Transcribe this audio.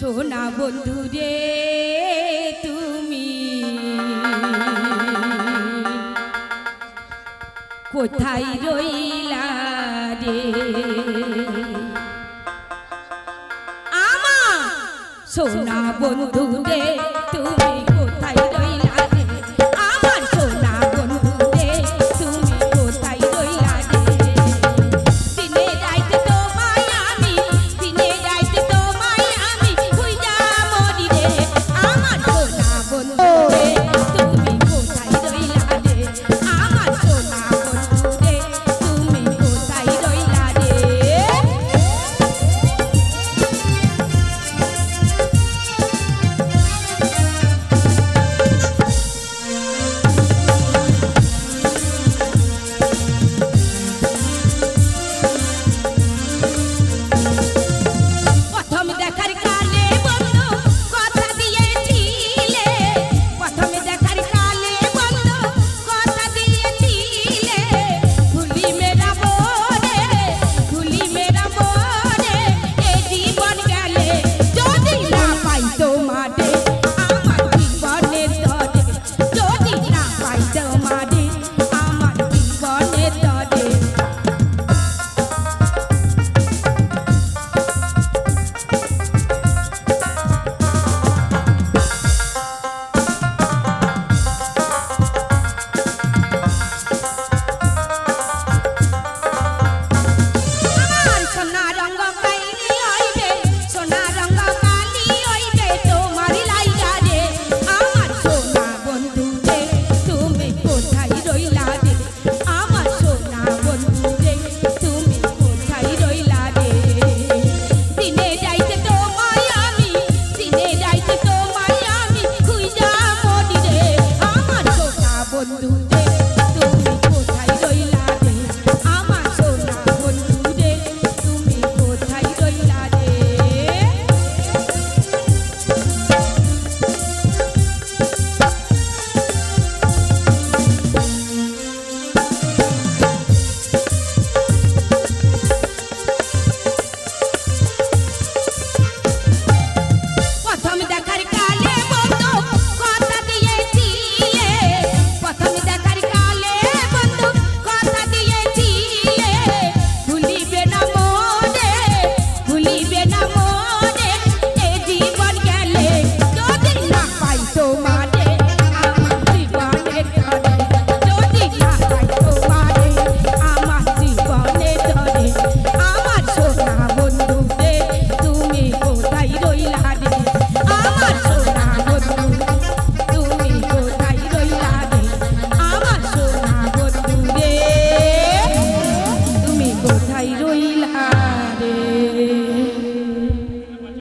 সোনা বন্ধু রে তুমি। কোথায় রইলা রে? সোনা বন্ধু রে